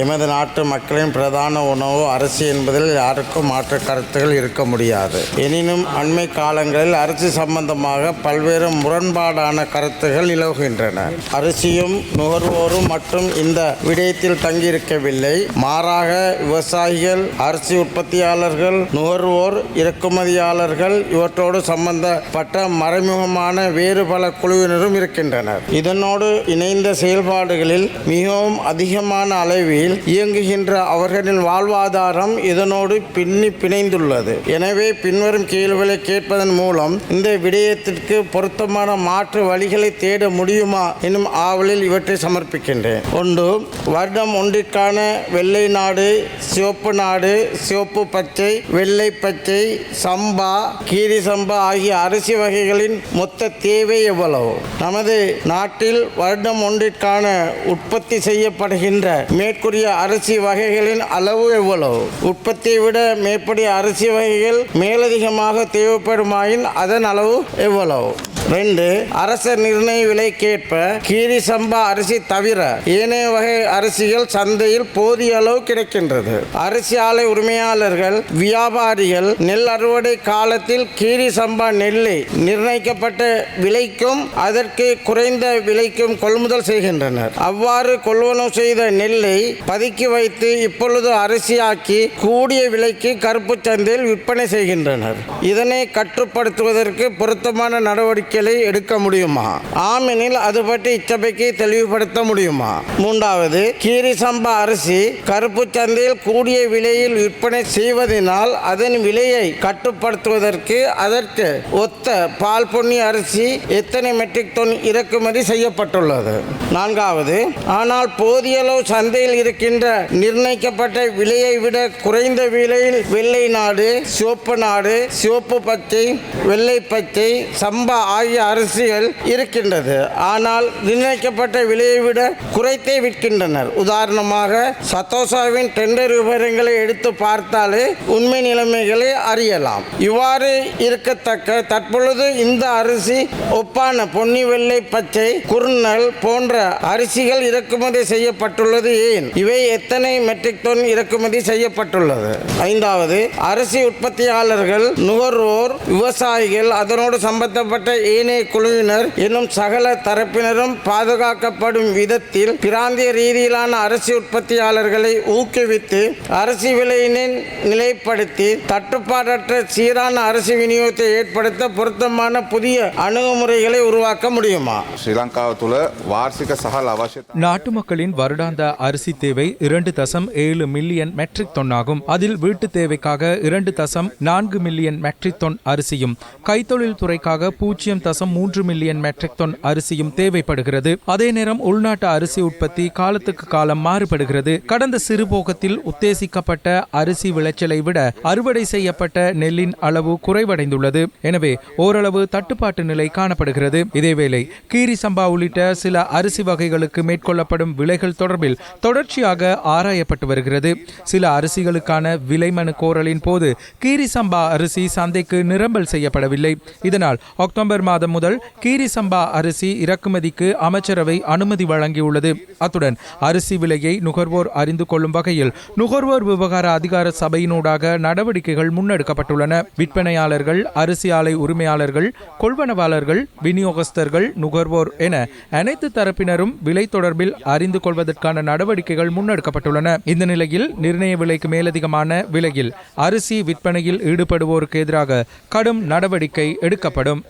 எமது நாட்டு மக்களின் பிரதான உணவு அரிசி என்பதில் யாருக்கும் மாற்று கருத்துகள் இருக்க முடியாது. எனினும் அண்மை காலங்களில் அரிசி சம்பந்தமாக பல்வேறு முரண்பாடான கருத்துகள் நிலவுகின்றன. அரிசியும் நுகர்வோரும் மற்றும் இந்த விடயத்தில் தங்கியிருக்கவில்லை. மாறாக விவசாயிகள் அரிசி உற்பத்தியாளர்கள் நுகர்வோர் இறக்குமதியாளர்கள் இவற்றோடு சம்பந்தப்பட்ட மறைமுகமான வேறு பல குழுவினரும் இருக்கின்றனர். இதனோடு இணைந்த செயல்பாடுகளில் மிகவும் அதிகமான அளவில் இயங்குகின்ற அவர்களின் வாழ்வாதாரம் இதனோடு பின்னி பிணைந்துள்ளது. எனவே பின்வரும் கேள்விகளை கேட்பதன் மூலம் இந்த விடயத்திற்கு பொருத்தமான மாற்று வழிகளை தேட முடியுமா எனும் ஆவலில் இவற்றை சமர்ப்பிக்கின்றேன். ஒன்று வருடம் ஒன்றிற்கான வெள்ளை நாடு சிவப்பு நாடு சிவப்பு பச்சை வெள்ளை பச்சை சம்பா கீரி சம்பா ஆகிய அரிசி வகைகளின் மொத்த தேவை எவ்வளவு? நமது நாட்டில் வருடம் ஒன்றிற்கான உற்பத்தி செய்யப்படுகின்ற மேற்கூறிய அரிசி வகைகளின் அளவு எவ்வளவு? உற்பத்தியை விட மேற்படி அரிசி வகைகள் மேலதிகமாக தேவைப்படுமாயின் அதன் அளவு எவ்வளவு? ரெண்டு அரசர் நிர்ணய விலைக்கேற்ப கீரி சம்பா அரிசி தவிர ஏனைய வகை அரிசிகள் சந்தையில் போதிய அளவு கிடைக்கின்றது. அரிசி ஆலை உரிமையாளர்கள் வியாபாரிகள் நெல் அறுவடை காலத்தில் கீரி சம்பா நெல்லை நிர்ணயிக்கப்பட்ட விலைக்கும் அதற்கு குறைந்த விலைக்கும் கொள்முதல் செய்கின்றனர். அவ்வாறு கொள்வனவு செய்த நெல்லை பதுக்கி வைத்து இப்பொழுது அரிசியாக்கி கூடிய விலைக்கு கருப்பு சந்தையில் விற்பனை செய்கின்றனர். இதனை கட்டுப்படுத்துவதற்கு பொருத்தமான நடவடிக்கை நடவடிக்கைகளை எடுக்க முடியுமா? ஆமெனில் அது பற்றி இச்சபைக்கு தெளிவுபடுத்த முடியுமா? மூன்றாவது கீரி சம்பா அரிசி கருப்பு சந்தையில் கூடிய விலையில் விற்பனை செய்வதனால் அதன் விலையை கட்டுப்படுத்துவதற்கு அதற்கு ஒத்த பால் பொன்னி அரிசி எத்தனை மெட்ரிக் டன் இறக்குமதி செய்யப்பட்டுள்ளது? நான்காவது ஆனால் போதிய அளவு சந்தையில் இருக்கின்ற நிர்ணயிக்கப்பட்ட விலையை விட குறைந்த விலையில் வெள்ளை நாடு சிவப்பு நாடு சிவப்பு பச்சை வெள்ளை பச்சை சம்பா ஆகிய அரிசிகள் இருக்கின்றது. ஆனால் நிர்ணயிக்கப்பட்ட விலையை விட குறைத்தே விற்கின்றனர். உதாரணமாக சத்தோசாவின் டெண்டர் விவரங்களை எடுத்து பார்த்தாலே உண்மை நிலைமைகளை அறியலாம். இவ்வாறு இருக்கத்தக்க தற்பொழுது இந்த அரிசி ஒப்பான பொன்னி வெள்ளை பச்சை குர்னல் போன்ற அரிசிகள் இறக்குமதி செய்யப்பட்டுள்ளது ஏன்? இவை எத்தனை மெட்ரிக் டன் இறக்குமதி செய்யப்பட்டுள்ளது? ஐந்தாவது அரிசி உற்பத்தியாளர்கள் நுகர்வோர் விவசாயிகள் அதனோடு சம்பந்தப்பட்ட ஏனைய குழுவினர் என்னும் சகல தரப்பினரும் பாதுகாக்கப்படும் விதத்தில் பிராந்திய ரீதியிலான அரிசி உற்பத்தியாளர்களை ஊக்குவித்து அரிசி விலையினை நிலைப்படுத்தி தட்டுப்பாடற்ற சீரான அரிசி விநியோகத்தை ஏற்படுத்த பொருத்தமான புதிய அணுகுமுறைகளை உருவாக்க முடியுமா? ஸ்ரீலங்காவத்துல வார்ஷிக சகல் அவசிய நாட்டு மக்களின் வருடாந்த அரிசி தேவை இரண்டு தசம் ஏழு மில்லியன் மெட்ரிக் டன் ஆகும். அதில் வீட்டு தேவைக்காக இரண்டு தசம் நான்கு மில்லியன் மெட்ரிக் டன் அரிசியும் கைத்தொழில் துறைக்காக பூஜ்ஜியம் பூஜ்ஜியம் தசம் மூன்று மில்லியன் மெட்ரிக் டன் அரிசியும் தேவைப்படுகிறது. அதே நேரம் உள்நாட்டு அரிசி உற்பத்தி காலத்துக்கு காலம் மாறுபடுகிறது. கடந்த சிறுபோகத்தில் உத்தேசிக்கப்பட்ட அரிசி விளைச்சலை விட அறுவடை செய்யப்பட்ட நெல்லின் அளவு குறைவடைந்துள்ளது. எனவே ஓரளவு தட்டுப்பாட்டு நிலை காணப்படுகிறது. இதேவேளை கீரி சம்பா உள்ளிட்ட சில அரிசி வகைகளுக்கு மேற்கொள்ளப்படும் விலைகள் தொடர்பில் தொடர்ச்சியாக ஆராயப்பட்டு வருகிறது. சில அரிசிகளுக்கான விலை மனு கோரலின் போது கீரி சம்பா அரிசி சந்தைக்கு நிரம்பல் செய்யப்படவில்லை. இதனால் அக்டோபர் மாதம் முதல் கீரிசம்பா அரிசி இறக்குமதிக்கு அமைச்சரவை அனுமதி வழங்கியுள்ளது. அத்துடன் அரிசி விலையை நுகர்வோர் அறிந்து கொள்ளும் வகையில் நுகர்வோர் விவகார அதிகார சபையினூடாக நடவடிக்கைகள் முன்னெடுக்கப்பட்டுள்ளன. விற்பனையாளர்கள் அரிசி ஆலை உரிமையாளர்கள் கொள்வனவாளர்கள் விநியோகஸ்தர்கள் நுகர்வோர் என அனைத்து தரப்பினரும் விலை தொடர்பில் அறிந்து கொள்வதற்கான நடவடிக்கைகள் முன்னெடுக்கப்பட்டுள்ளன. இந்த நிலையில் நிர்ணய விலைக்கு மேலதிகமான விலையில் அரிசி விற்பனையில் ஈடுபடுவோருக்கு எதிராக கடும் நடவடிக்கை எடுக்கப்படும்.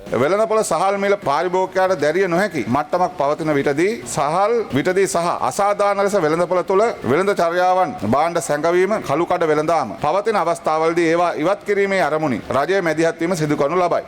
වෙළඳපොළ සහල් මිල පාරිභෝගකයාට දැරිය නොහැකි මට්ටමක් පවතින විටදී සහල් විටදී සහ අසාධාරණ ලෙස වෙළඳපොළ තුළ වෙළඳ චර්යාවන් බාණ්ඩ සැඟවීම කළුකඩ වෙළඳාම පවතින අවස්ථාවලදී ඒවා ඉවත් කිරීමේ අරමුණින් රජය මැදිහත්වීම සිදු කරනු ලබයි.